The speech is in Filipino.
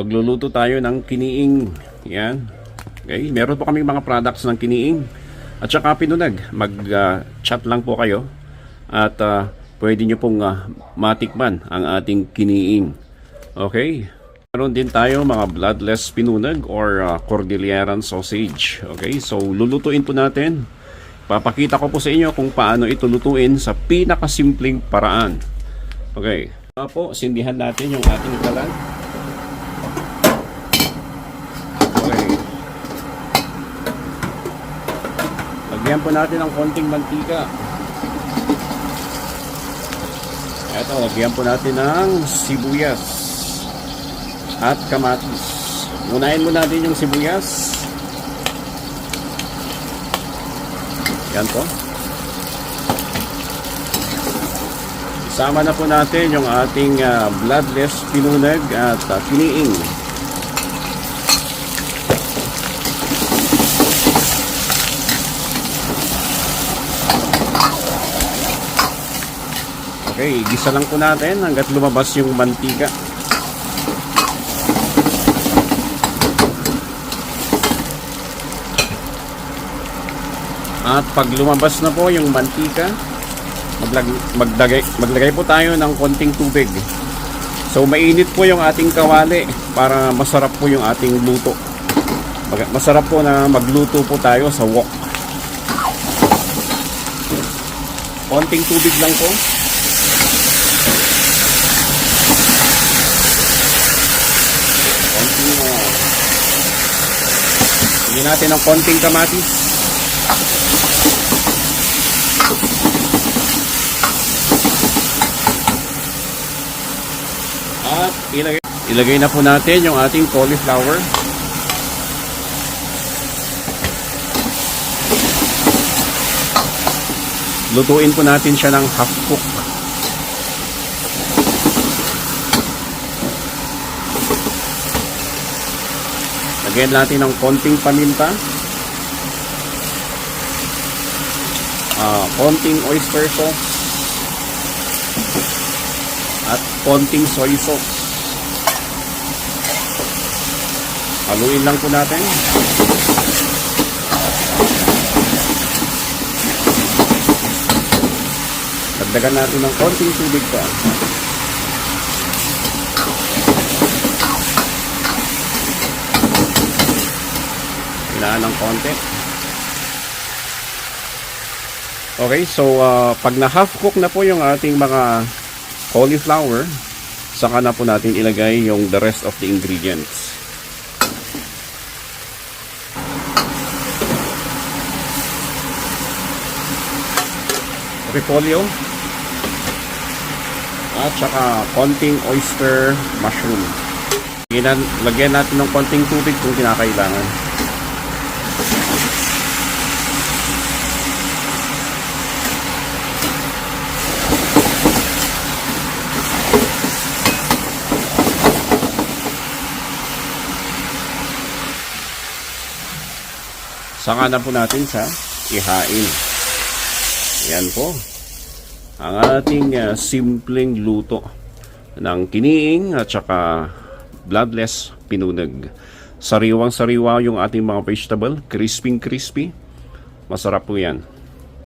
Magluluto tayo ng kiniing. Yan. Okay, meron po kaming mga products ng kiniing. At saka pinunag. Mag-chat lang po kayo. At ah, pwede nyo pong ah, matikman ang ating kiniing. Okay. Meron din tayo mga bloodless pinunag or ah, cordilleran sausage. Okay, so lulutuin po natin. Papakita ko po sa inyo kung paano ito lutuin sa pinakasimpleng paraan. Okay. Uh, po, sindihan natin yung ating kalan. Lagyan po natin ng konting mantika. Ito, lagyan po natin ng sibuyas at kamatis. Unahin mo natin yung sibuyas. Yan po. Isama na po natin yung ating ah, bloodless pinunag at uh, kiniing. Okay, gisa lang po natin hanggat lumabas yung mantika. At pag lumabas na po yung mantika, maglag maglagay, maglagay po tayo ng konting tubig. So mainit po yung ating kawali para masarap po yung ating luto. Masarap po na magluto po tayo sa wok. Konting tubig lang po. Konting uh, Hindi natin ng konting kamatis. At ilagay, ilagay na po natin yung ating cauliflower. Lutuin po natin siya ng half cook. Lagyan natin ng konting paminta. Ah, konting oyster sauce at konting soy sauce. Haluin lang po natin. Dagdagan natin ng konting tubig pa. Kailangan ng konti. Okay, so uh, pag na half cook na po yung ating mga cauliflower, saka na po natin ilagay yung the rest of the ingredients. Repolyo at saka konting oyster mushroom. Lagyan natin ng konting tubig kung kinakailangan. Saka na po natin sa ihain. Yan po. Ang ating uh, simpleng luto ng kiniing at saka bloodless pinunag. Sariwang sariwa yung ating mga vegetable, crispy crispy. Masarap po yan.